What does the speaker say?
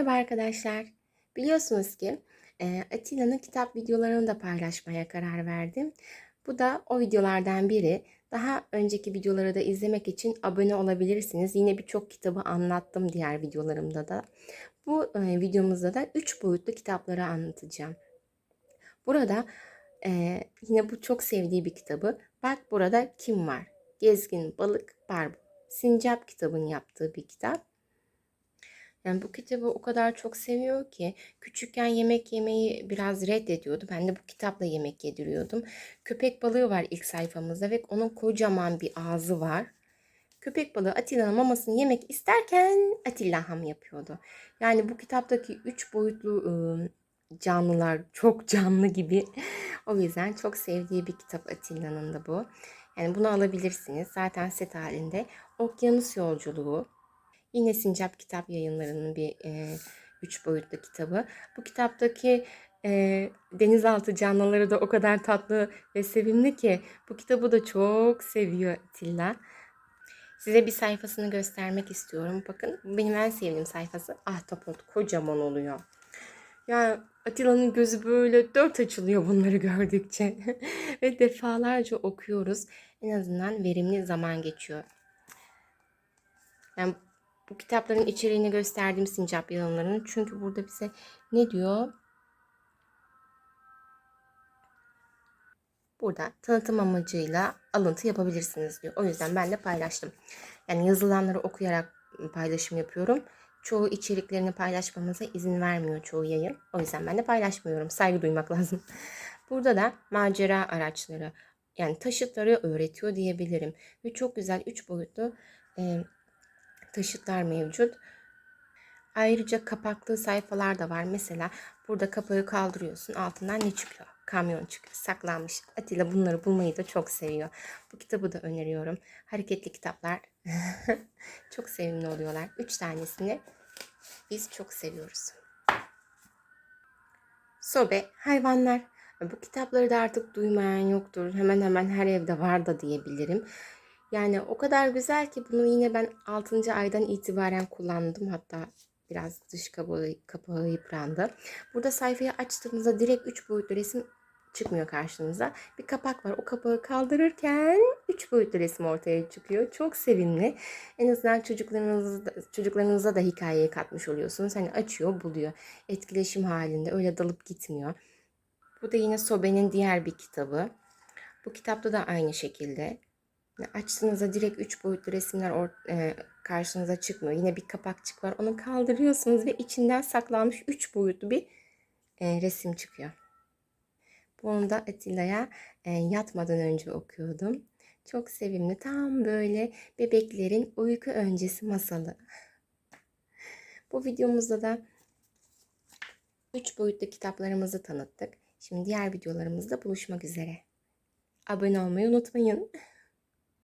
Merhaba arkadaşlar. Biliyorsunuz ki e, Atilla'nın kitap videolarını da paylaşmaya karar verdim. Bu da o videolardan biri. Daha önceki videoları da izlemek için abone olabilirsiniz. Yine birçok kitabı anlattım diğer videolarımda da. Bu e, videomuzda da 3 boyutlu kitapları anlatacağım. Burada e, yine bu çok sevdiği bir kitabı. Bak burada kim var? Gezgin Balık Barbu. Sincap kitabın yaptığı bir kitap. Yani bu kitabı o kadar çok seviyor ki küçükken yemek yemeyi biraz reddediyordu. Ben de bu kitapla yemek yediriyordum. Köpek balığı var ilk sayfamızda ve onun kocaman bir ağzı var. Köpek balığı Atilla'nın mamasını yemek isterken Atilla ham yapıyordu. Yani bu kitaptaki üç boyutlu canlılar çok canlı gibi. o yüzden çok sevdiği bir kitap Atilla'nın da bu. Yani bunu alabilirsiniz. Zaten set halinde. Okyanus Yolculuğu. Yine Sincap Kitap Yayınları'nın bir e, üç boyutlu kitabı. Bu kitaptaki e, denizaltı canlıları da o kadar tatlı ve sevimli ki bu kitabı da çok seviyor Tilla. Size bir sayfasını göstermek istiyorum. Bakın benim en sevdiğim sayfası. Ahtapot kocaman oluyor. Ya Atilla'nın gözü böyle dört açılıyor bunları gördükçe. ve defalarca okuyoruz. En azından verimli zaman geçiyor. Yani bu kitapların içeriğini gösterdiğim sincap yayınlarının. Çünkü burada bize ne diyor? Burada tanıtım amacıyla alıntı yapabilirsiniz diyor. O yüzden ben de paylaştım. Yani yazılanları okuyarak paylaşım yapıyorum. Çoğu içeriklerini paylaşmamıza izin vermiyor çoğu yayın. O yüzden ben de paylaşmıyorum. Saygı duymak lazım. Burada da macera araçları yani taşıtları öğretiyor diyebilirim. Ve çok güzel üç boyutlu e, taşıtlar mevcut. Ayrıca kapaklı sayfalar da var. Mesela burada kapağı kaldırıyorsun. Altından ne çıkıyor? Kamyon çıkıyor. Saklanmış. Atilla bunları bulmayı da çok seviyor. Bu kitabı da öneriyorum. Hareketli kitaplar çok sevimli oluyorlar. Üç tanesini biz çok seviyoruz. Sobe, hayvanlar. Bu kitapları da artık duymayan yoktur. Hemen hemen her evde var da diyebilirim. Yani o kadar güzel ki bunu yine ben 6. aydan itibaren kullandım. Hatta biraz dış kapağı, kapağı yıprandı. Burada sayfayı açtığımızda direkt 3 boyutlu resim çıkmıyor karşınıza. Bir kapak var. O kapağı kaldırırken 3 boyutlu resim ortaya çıkıyor. Çok sevimli. En azından çocuklarınızda, çocuklarınıza da hikayeye katmış oluyorsunuz. Hani açıyor, buluyor. Etkileşim halinde. Öyle dalıp gitmiyor. Bu da yine Sobe'nin diğer bir kitabı. Bu kitapta da aynı şekilde. Açtığınızda direkt 3 boyutlu resimler or- e, karşınıza çıkmıyor. Yine bir kapakçık var. Onu kaldırıyorsunuz ve içinden saklanmış 3 boyutlu bir e, resim çıkıyor. Bunu da Atilla'ya e, yatmadan önce okuyordum. Çok sevimli. Tam böyle bebeklerin uyku öncesi masalı. Bu videomuzda da 3 boyutlu kitaplarımızı tanıttık. Şimdi diğer videolarımızda buluşmak üzere. Abone olmayı unutmayın.